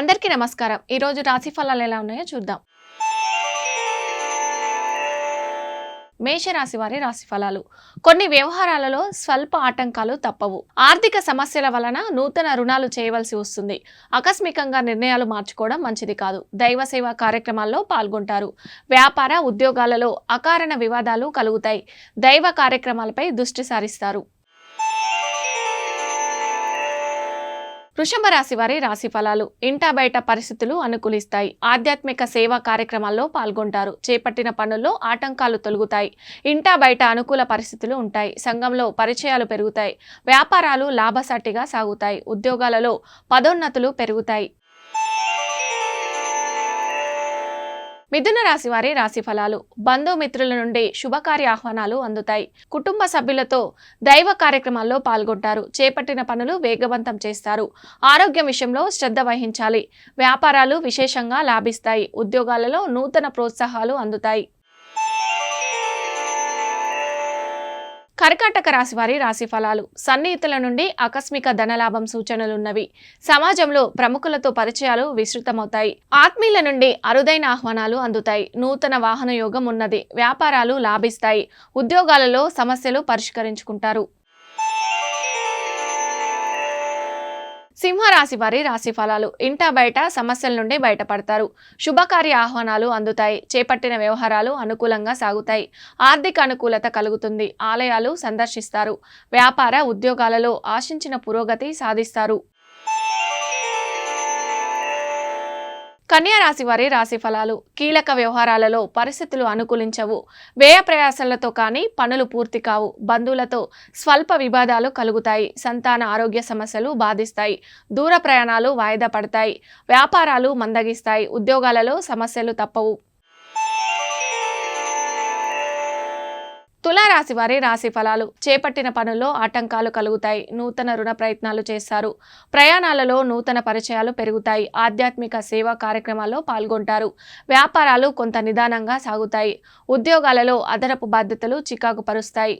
అందరికీ నమస్కారం. ఈరోజు రాశి ఫలాలు ఎలా ఉన్నాయో చూద్దాం. మేషరాశి వారి రాశి ఫలాలు. కొన్ని వ్యవహారాలలో స్వల్ప ఆటంకాలు తప్పవు. ఆర్థిక సమస్యల వలన నూతన రుణాలు చేయవలసి వస్తుంది. ఆకస్మికంగా నిర్ణయాలు మార్చుకోవడం మంచిది కాదు. దైవ సేవా కార్యక్రమాల్లో పాల్గొంటారు. వ్యాపార ఉద్యోగాలలో అకారణ వివాదాలు కలుగుతాయి. దైవ కార్యక్రమాలపై దృష్టి సారిస్తారు. వృషభ రాశి వారి రాశి ఫలాలు ఇంటా బయట పరిస్థితులు అనుకూలిస్తాయి. ఆధ్యాత్మిక సేవా కార్యక్రమాల్లో పాల్గొంటారు. చేపట్టిన పనుల్లో ఆటంకాలు తొలగుతాయి. ఇంటా బయట అనుకూల పరిస్థితులు ఉంటాయి. సంఘంలో పరిచయాలు పెరుగుతాయి. వ్యాపారాలు లాభసాటిగా సాగుతాయి. ఉద్యోగాలలో పదోన్నతులు పెరుగుతాయి. మిథున రాశి వారి రాశి ఫలాలు. బంధుమిత్రుల నుండి శుభకార్య ఆహ్వానాలు అందుతాయి. కుటుంబ సభ్యులతో దైవ కార్యక్రమాల్లో పాల్గొంటారు. చేపట్టిన పనులు వేగవంతం చేస్తారు. ఆరోగ్యం విషయంలో శ్రద్ధ వహించాలి. వ్యాపారాలు విశేషంగా లాభిస్తాయి. ఉద్యోగాలలో నూతన ప్రోత్సాహాలు అందుతాయి. కర్కాటక రాశి వారి రాశి ఫలాలు. సన్నిహితుల నుండి ఆకస్మిక ధనలాభం సూచనలున్నవి. సమాజంలో ప్రముఖులతో పరిచయాలు విస్తృతమవుతాయి. ఆత్మీయుల నుండి అరుదైన ఆహ్వానాలు అందుతాయి. నూతన వాహన యోగం ఉన్నది. వ్యాపారాలు లాభిస్తాయి. ఉద్యోగాలలో సమస్యలు పరిష్కరించుకుంటారు. సింహరాశి వారి రాశి ఫలాలు. ఇంట బయట సమస్యల నుండి బయటపడతారు. శుభకార్య ఆహ్వానాలు అందుతాయి. చేపట్టిన వ్యవహారాలు అనుకూలంగా సాగుతాయి. ఆర్థిక అనుకూలత కలుగుతుంది. ఆలయాలు సందర్శిస్తారు. వ్యాపార ఉద్యోగాలలో ఆశించిన పురోగతి సాధిస్తారు. కన్యా రాశి వారి రాశి ఫలాలు కీలక వ్యవహారాలలో పరిస్థితులు అనుకూలించవు. వ్యయ ప్రయాసాలతో కానీ పనులు పూర్తి కావు. బంధువులతో స్వల్ప వివాదాలు కలుగుతాయి. సంతాన ఆరోగ్య సమస్యలు బాధిస్తాయి. దూర ప్రయాణాలు వాయిదా పడతాయి. వ్యాపారాలు మందగిస్తాయి. ఉద్యోగాలలో సమస్యలు తప్పవు. తులారాశి వారి రాశి ఫలాలు. చేపట్టిన పనుల్లో ఆటంకాలు కలుగుతాయి. నూతన రుణ ప్రయత్నాలు చేస్తారు. ప్రయాణాలలో నూతన పరిచయాలు పెరుగుతాయి. ఆధ్యాత్మిక సేవా కార్యక్రమాల్లో పాల్గొంటారు. వ్యాపారాలు కొంత నిదానంగా సాగుతాయి. ఉద్యోగాలలో అదనపు బాధ్యతలు చికాకు పరుస్తాయి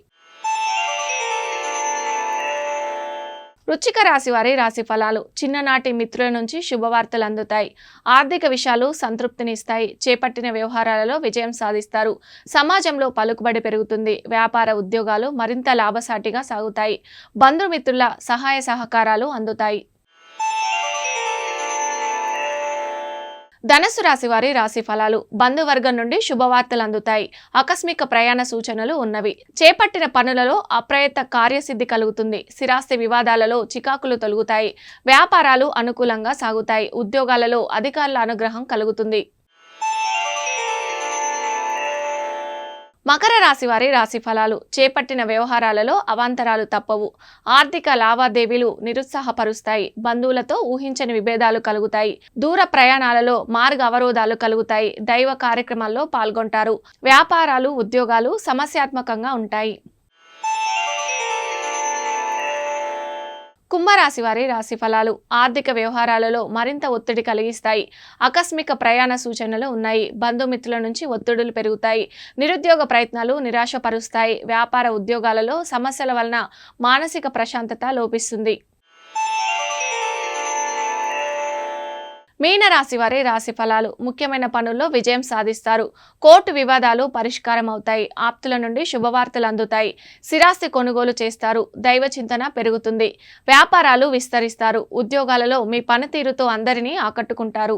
వృచ్చిక రాశి వారి రాశి ఫలాలు. చిన్ననాటి మిత్రుల నుంచి శుభవార్తలు అందుతాయి. ఆర్థిక విషయాలు సంతృప్తినిస్తాయి. చేపట్టిన వ్యవహారాలలో విజయం సాధిస్తారు. సమాజంలో పలుకుబడి పెరుగుతుంది. వ్యాపార ఉద్యోగాలు మరింత లాభసాటిగా సాగుతాయి. బంధుమిత్రుల సహాయ సహకారాలు అందుతాయి. ధనస్సు రాశి వారి రాశి ఫలాలు బంధువర్గం నుండి శుభవార్తలు అందుతాయి ఆకస్మిక ప్రయాణ సూచనలు ఉన్నవి. చేపట్టిన పనులలో అప్రయత్న కార్యసిద్ధి కలుగుతుంది. స్థిరాస్తి వివాదాలలో చికాకులు తొలుగుతాయి. వ్యాపారాలు అనుకూలంగా సాగుతాయి. ఉద్యోగాలలో అధికారుల అనుగ్రహం కలుగుతుంది. మకర రాశి వారి రాశి ఫలాలు చేపట్టిన వ్యవహారాలలో అవాంతరాలు తప్పవు. ఆర్థిక లావాదేవీలు నిరుత్సాహపరుస్తాయి. బంధువులతో ఊహించని విభేదాలు కలుగుతాయి. దూర ప్రయాణాలలో మార్గ అవరోధాలు కలుగుతాయి. దైవ కార్యక్రమాల్లో పాల్గొంటారు. వ్యాపారాలు ఉద్యోగాలు సమస్యాత్మకంగా ఉంటాయి. కుంభరాశి వారి రాశి ఫలాలు ఆర్థిక వ్యవహారాలలో మరింత ఒత్తిడి కలిగిస్తాయి. ఆకస్మిక ప్రయాణ సూచనలు ఉన్నాయి. బంధుమిత్రుల నుంచి ఒత్తిడులు పెరుగుతాయి. నిరుద్యోగ ప్రయత్నాలు నిరాశపరుస్తాయి. వ్యాపార ఉద్యోగాలలో సమస్యల వలన మానసిక ప్రశాంతత లోపిస్తుంది. మీనరాశి వారి రాశి ఫలాలు. ముఖ్యమైన పనుల్లో విజయం సాధిస్తారు. కోర్టు వివాదాలు పరిష్కారం అవుతాయి ఆప్తుల నుండి శుభవార్తలు అందుతాయి. స్థిరాస్తి కొనుగోలు చేస్తారు. దైవ చింతన పెరుగుతుంది. వ్యాపారాలు విస్తరిస్తారు. ఉద్యోగాలలో మీ పనితీరుతో అందరినీ ఆకట్టుకుంటారు.